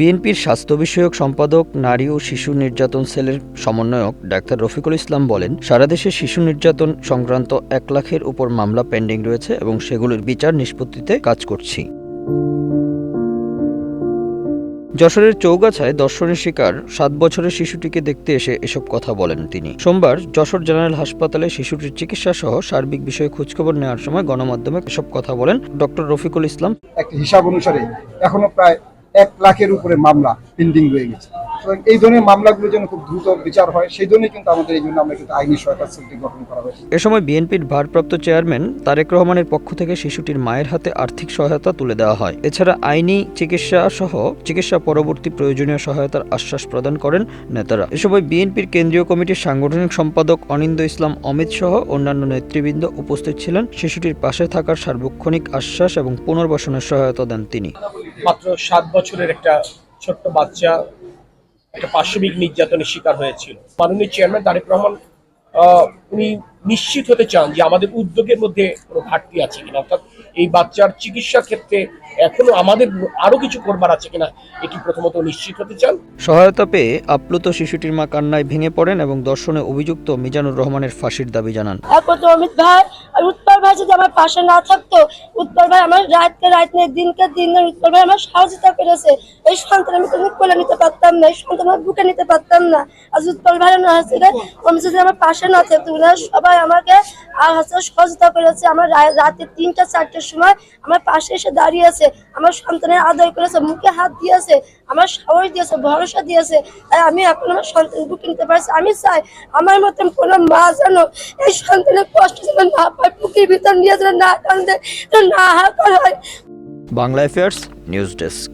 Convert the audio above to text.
বিএনপির স্বাস্থ্য বিষয়ক সম্পাদক, নারী ও শিশু নির্যাতন সেলের সমন্বয়ক ডাক্তার রফিকুল ইসলাম বলেন, সারা দেশে শিশু নির্যাতন সংক্রান্ত এক লাখের উপর মামলা পেন্ডিং রয়েছে এবং সেগুলোর বিচার নিষ্পত্তিতে কাজ করছি। যশোরের চৌগাছায় দর্শনের শিকার, সাত বছরের শিশুটিকে দেখতে এসে এসব কথা বলেন তিনি। সোমবার যশোর জেনারেল হাসপাতালে শিশুটির চিকিৎসা সহ সার্বিক বিষয়ে খোঁজখবর নেওয়ার সময় গণমাধ্যমে এসব কথা বলেন ডক্টর রফিকুল ইসলাম। একটা হিসাব অনুসারে এখনও প্রায় এক লাখের উপরে মামলা পেন্ডিং রয়ে গেছে। এই ধরনের মামলাগুলো যেন খুব দ্রুত বিচার হয় সেই জন্যই কিন্তু আমাদের এই জন্য আমরা কিন্তু আইনি সহায়তা সেলটি গঠন করা হয়েছে। এ সময় বিএনপির ভারপ্রাপ্ত চেয়ারম্যান তারেক রহমানের পক্ষ থেকে শিশুটির মায়ের হাতে আর্থিক সহায়তা তুলে দেওয়া হয়। এছাড়া আইনি চিকিৎসা সহ চিকিৎসা পরবর্তী প্রয়োজনীয় সহায়তার আশ্বাস প্রদান করেন নেতারা। এ সময় বিএনপির কেন্দ্রীয় কমিটির সাংগঠনিক সম্পাদক অনিন্দ ইসলাম অমিত সহ অন্যান্য নেতৃবৃন্দ উপস্থিত ছিলেন। শিশুটির পাশে থাকার সার্বক্ষণিক আশ্বাস এবং পুনর্বাসনের সহায়তা দেন তিনি। মাত্র সাত বছরের একটা ছোট্ট বাচ্চা একটা পার্শ্ববিক নির্যাতনের শিকার হয়েছিল। মাননীয় চেয়ারম্যান তারেক রহমান আহ, উনি নিশ্চিত হতে চান যে আমাদের উদ্যোগের মধ্যে কোনো ঘাটতি আছে কিনা। অর্থাৎ এই বাচ্চার চিকিৎসা ক্ষেত্রে এখনও আমাদের আরও কিছু করবার আছে কিনা এটি প্রথমত নিশ্চিত হতে চান। সহায়তা পেয়ে আপ্লুত শিশুটির মা কান্নায় ভেঙে পড়েন এবং দর্শনে অভিযুক্ত মিজানুর রহমানের ফাঁসির দাবি জানান। ভাই যদি আমার পাশে না থাকতো উৎপল ভাই আমার রাতকে রাত নিয়ে, দিনকে দিন নিয়ে উৎপল ভাই আমার সহযোগিতা করেছে এই সন্তান আমি তুমি কোলে নিতে পারতাম না, এই সন্তান আমি বুকে নিতে পারতাম না। আজ উৎপল ভাই না রে, আমি যদি আমার পাশে না থাকতো ওনারা সবাই আমাকে আর হচ্ছে সহযোগিতা করেছে আমার রাতে তিনটা, চারটের সময় আমার পাশে এসে দাঁড়িয়েছে আমার সন্তানের আদর করেছে, মুখে হাত দিয়েছে, আমার সাহস দিয়েছে, ভরসা দিয়েছে। তাই আমি এখন আমার সন্তান বুকে নিতে পারছি। আমি চাই, আমার মতন কোনো মা যেন এই সন্তানের কষ্ট যেন না পায় বুকের ভিতর নিয়ে যেন না কাঁদে না হাহাকার হয় বাংলা অ্যাফেয়ার্স নিউজ ডেস্ক।